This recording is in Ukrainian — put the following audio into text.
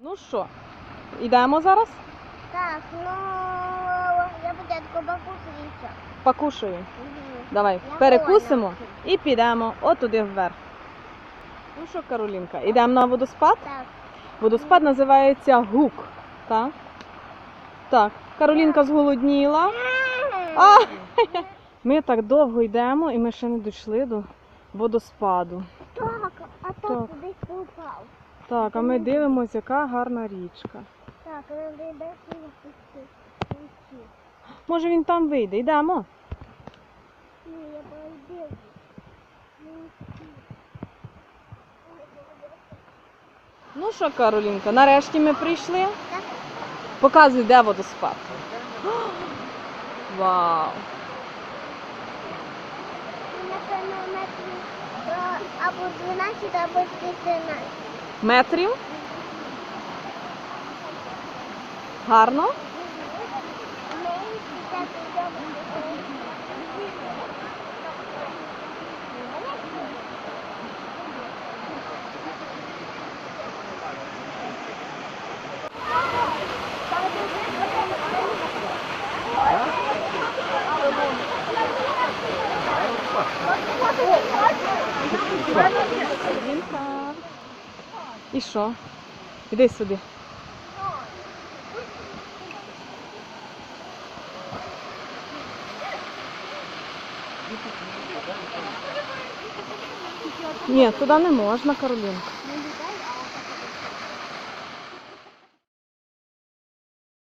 Ну що, йдемо зараз? Так, ну я спочатку все. Покушаю. Мгм. Давай, Я перекусимо і підемо отуди вверх. Ну що, Каролінка, йдемо на водоспад? Так. Водоспад називається Гук. Так? Так, Каролінка зголодніла. А! Ми так довго йдемо і ми ще не дійшли до водоспаду. Так, а Так. так кудись попав. Так, а ми дивимося, яка гарна річка. Так, треба йде пусти. Може він там вийде, йдемо. Ні, я пойду. Ну що, Каролінка, нарешті ми прийшли. Так. Показуй, де водоспад. Вау! Напевно, метрів е, або 12, або 14. Метрів. Гарно. Ми так йдемо. Каролінка. І що? Іди сюди. Ні, туди не можна, Каролінка.